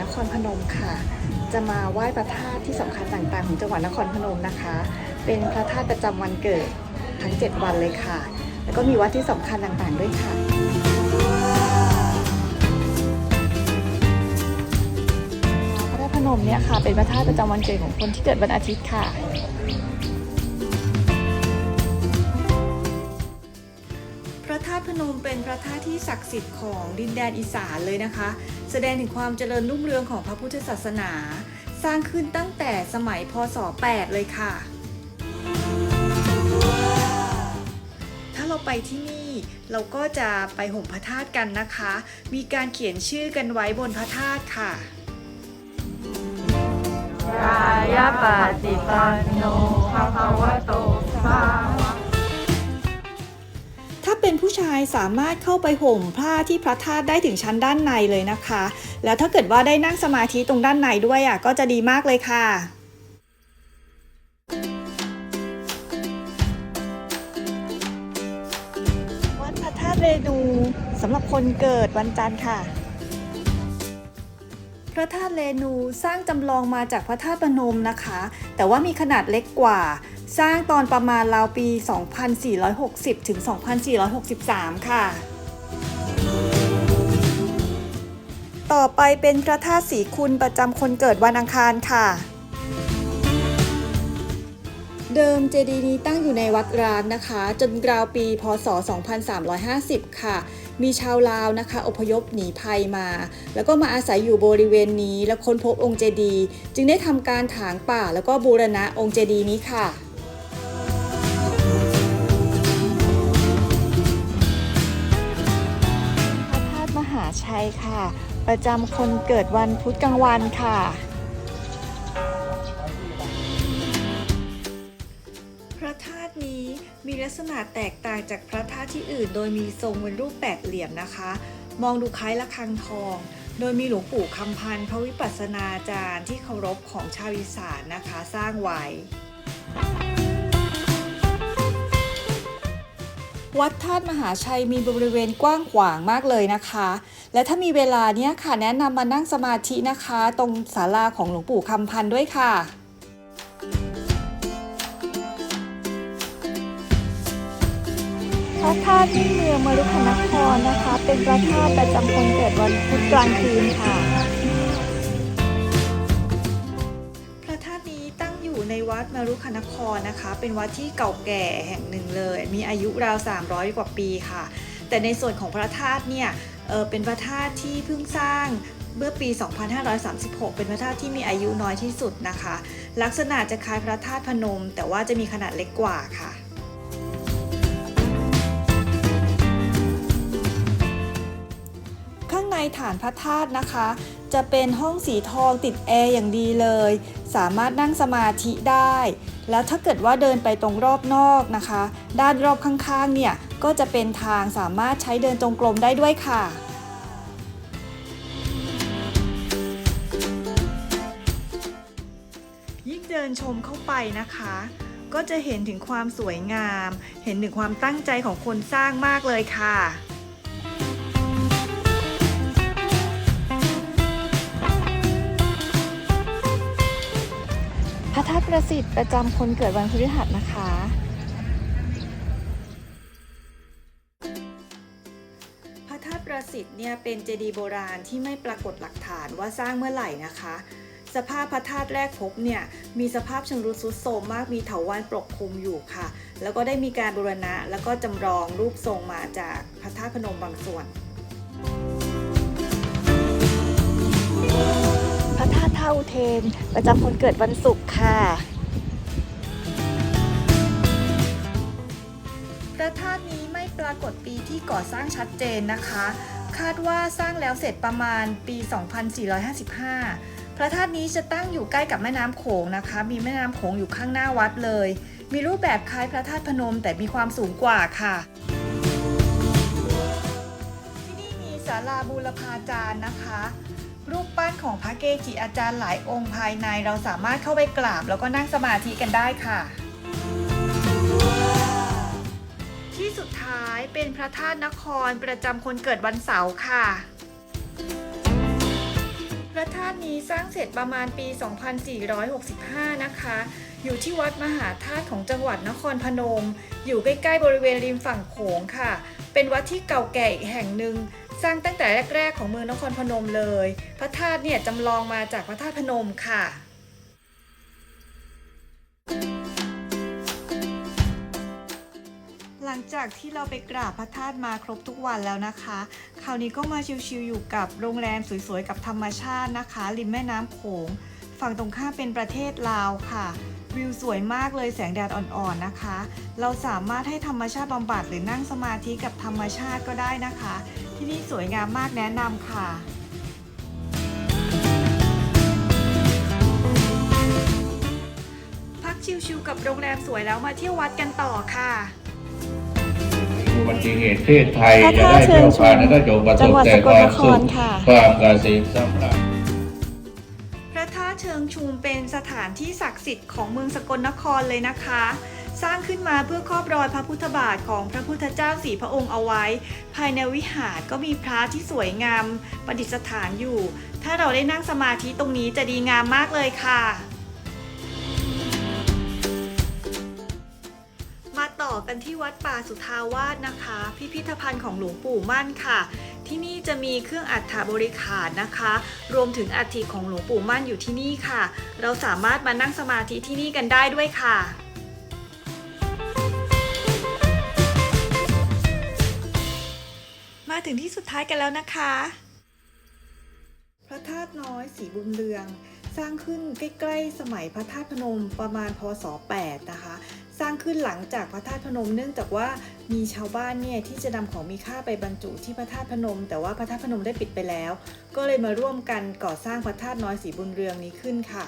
นครพนมค่ะ จะมาไหว้พระธาตุที่สำคัญต่างๆ ของจังหวัดนครพนมนะคะ เป็นพระธาตุประจำวันเกิดทั้ง 7 วันเลยค่ะ แล้วก็มีวัดที่สำคัญต่างๆ ด้วยค่ะพระธาตุพนมเนี่ยค่ะเป็นพระธาตุประจำวันเกิดของคนที่เกิดวันอาทิตย์ค่ะ นมเป็นพระธาตุที่ศักดิ์สิทธิ์ของดินแดนอีสานเลยนะคะ แสดงถึงความเจริญรุ่งเรืองของพระพุทธศาสนา สร้างขึ้นตั้งแต่สมัยพศ 8 เลยค่ะ ถ้าเราไปที่นี่เราก็จะไปห่มพระธาตุกันนะคะ มีการเขียนชื่อกันไว้บนพระธาตุค่ะกายปฏิปันโนภะคะวะโตสาวกถ้า เป็นผู้ชายสามารถเข้าไปห่มผ้าที่พระธาตุได้ถึงชั้นด้านในเลยนะคะ แล้วถ้าเกิดว่าได้นั่งสมาธิตรงด้านในด้วยอะก็จะดีมากเลยค่ะวัดพระธาตุเรนูสำหรับคนเกิดวันจันทร์ค่ะ พระธาตุเรนูสร้างจำลองมาจากพระธาตุพนมนะคะ แต่ว่ามีขนาดเล็กกว่า สร้างตอนประมาณราวปี 2460 ถึง 2463 ค่ะ ต่อไปเป็นพระธาตุศรีคุณประจำคนเกิดวันอังคารค่ะ เดิมเจดีย์นี้ตั้งอยู่ในวัดร้างนะคะ จนราวปีพศ 2350 ค่ะ มีชาวลาวนะคะ อพยพหนีภัยมา แล้วก็มาอาศัยอยู่บริเวณนี้ แล้วค้นพบองค์เจดีย์จึงได้ทำการถางป่าแล้วก็บูรณะองค์เจดีย์นี้ค่ะพระธาตุมหาชัยค่ะ ประจำคนเกิดวันพุธกลางวันค่ะ พระธาตุนี้มีลักษณะแตกต่างจากพระธาตุที่อื่น โดยมีทรงเป็นรูปแปดเหลี่ยมนะคะ มองดูคล้ายระฆังทอง โดยมีหลวงปู่คำพันธ์พระวิปัสสนาจารย์ที่เคารพของชาวอีสานนะคะ สร้างไว้วัดธาตุมหาชัยมีบริเวณกว้างขวางมากเลยนะคะ และถ้ามีเวลาเนี้ยค่ะแนะนำมานั่งสมาธินะคะ ตรงศาลาของหลวงปู่คำพันธ์ด้วยค่ะ พระธาตุที่เมืองมรุขนครนะคะ เป็นพระธาตุประจำคนเกิดวันพุธกลางคืนค่ะ พระธาตุนี้ตั้งอยู่ในวัดมรุขนครนะคะ เป็นวัดที่เก่าแก่แห่งหนึ่งเลย มีอายุราว 300 กว่าปีค่ะ แต่ในส่วนของพระธาตุเนี่ยเเป็นพระธาตุที่เพิ่งสร้างเมื่อปี 2536 เป็นพระธาตุที่มีอายุน้อยที่สุดนะคะ ลักษณะจะคล้ายพระธาตุพนม แต่ว่าจะมีขนาดเล็กกว่าค่ะ ฐานพระธาตุนะคะ จะเป็นห้องสีทองติดแอร์อย่างดีเลย สามารถนั่งสมาธิได้ แล้วถ้าเกิดว่าเดินไปตรงรอบนอกนะคะ ด้านรอบข้างๆเนี่ยก็จะเป็นทางสามารถใช้เดินจงกรมได้ด้วยค่ะยิ่งเดินชมเข้าไปนะคะ ก็จะเห็นถึงความสวยงาม เห็นถึงความตั้งใจของคนสร้างมากเลยค่ะ ประสิทธิ์ประจำคนเกิดวันพฤหัสนะคะ พระธาตุประสิทธิ์เนี่ยเป็นเจดีย์โบราณที่ไม่ปรากฏหลักฐานว่าสร้างเมื่อไหร่นะคะ สภาพพระธาตุแรกพบเนี่ยมีสภาพชำรุดทรุดโทรมมากมีเถาวัลย์ปกคลุมอยู่ค่ะ แล้วก็ได้มีการบูรณะแล้วก็จำลองรูปทรงมาจากพระธาตุพนมบางส่วนพระธาตุท่าอุเทน ประจำคนเกิดวันศุกร์ค่ะากฏปีที่ก่อสร้างชัดเจนนะคะ คาดว่าสร้างแล้วเสร็จประมาณปี 2455 พระธาตุนี้จะตั้งอยู่ใกล้กับแม่น้ำโขงนะคะ มีแม่น้ำโขงอยู่ข้างหน้าวัดเลย มีรูปแบบคล้ายพระธาตุพนมแต่มีความสูงกว่าค่ะที่นี่มีศาลาบูรพาจารย์นะคะ รูปปั้นของพระเกจิอาจารย์หลายองค์ภายในเราสามารถเข้าไปกราบ แล้วก็นั่งสมาธิกันได้ค่ะ ที่สุดท้ายเป็นพระธาตุนครประจำคนเกิดวันเสาร์ค่ะ พระธาตุนี้สร้างเสร็จประมาณปี 2465 นะคะ อยู่ที่วัดมหาธาตุของจังหวัดนครพนม อยู่ใกล้ๆบริเวณริมฝั่งโขงค่ะ เป็นวัดที่เก่าแก่อีกแห่งหนึ่งสร้างตั้งแต่แรก ๆ ของเมืองนครพนมเลย พระธาตุเนี่ยจำลองมาจากพระธาตุพนมค่ะ ลังจากที่เราไปกราบพระธาตุมาครบทุกวันแล้วนะคะ คราวนี้ก็มาชิลๆอยู่กับโรงแรมสวยๆกับธรรมชาตินะคะ ริมแม่น้ำโขง ฝั่งตรงข้ามเป็นประเทศลาวค่ะ วิวสวยมากเลยแสงแดดอ่อนๆนะคะ เราสามารถให้ธรรมชาติบำบัดหรือนั่งสมาธิกับธรรมชาติก็ได้นะคะ ที่นี่สวยงามมากแนะนำค่ะพักชิลๆกับโรงแรมสวยแล้วมาเที่ยววัดกันต่อค่ะ อุบัติเหตุเพศภัยจะได้เที่ยวผ่านและก็จงประสบแต่ความสุขความเกษมสำราญพระธาตุเชิงชุมเป็นสถานที่ศักดิ์สิทธิ์ของเมืองสกลนครเลยนะคะ สร้างขึ้นมาเพื่อครอบรอยพระพุทธบาทของพระพุทธเจ้าสีพระองค์เอาไว้ ภายในวิหารก็มีพระที่สวยงามประดิษฐานอยู่ ถ้าเราได้นั่งสมาธิตรงนี้จะดีงามมากเลยค่ะ ต่อกันที่วัดป่าสุทาวาสนะคะ พิพิธภัณฑ์ของหลวงปู่มั่นค่ะ ที่นี่จะมีเครื่องอัฐบริขารนะคะ รวมถึงอัฐิของหลวงปู่มั่นอยู่ที่นี่ค่ะ เราสามารถมานั่งสมาธิที่นี่กันได้ด้วยค่ะมาถึงที่สุดท้ายกันแล้วนะคะ พระธาตุน้อยสีบุญเรือง สร้างขึ้นใกล้ ๆ สมัยพระธาตุพนมประมาณพศ 8 นะคะ สร้างขึ้นหลังจากพระธาตุพนม เนื่องจากว่ามีชาวบ้านเนี่ยที่จะนำของมีค่าไปบรรจุที่พระธาตุพนม แต่ว่าพระธาตุพนมได้ปิดไปแล้ว ก็เลยมาร่วมกันก่อสร้างพระธาตุน้อยสีบุญเรืองนี้ขึ้นค่ะ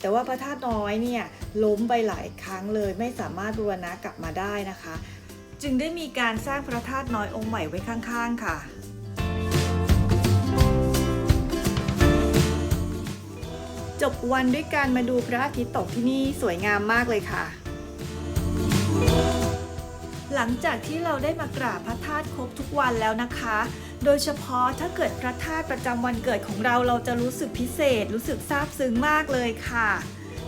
แต่ว่าพระธาตุน้อยเนี่ยล้มไปหลายครั้งเลยไม่สามารถบูรณะกลับมาได้นะคะ จึงได้มีการสร้างพระธาตุน้อยองค์ใหม่ไว้ข้างๆค่ะจบวันด้วยการมาดูพระอาทิตย์ตกที่นี่สวยงามมากเลยค่ะ หลังจากที่เราได้มากราบพระธาตุครบทุกวันแล้วนะคะ โดยเฉพาะถ้าเกิดพระธาตุประจำวันเกิดของเราเราจะรู้สึกพิเศษ รู้สึกซาบซึ้งมากเลยค่ะ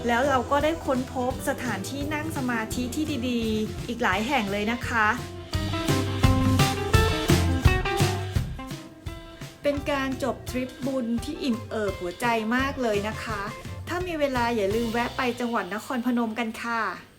แล้วเราก็ได้ค้นพบสถานที่นั่งสมาธิที่ดีๆ อีกหลายแห่งเลยนะคะ เป็นการจบทริปบุญที่อิ่มเอิบหัวใจมากเลยนะคะ ถ้ามีเวลาอย่าลืมแวะไปจังหวัดนครพนมกันค่ะ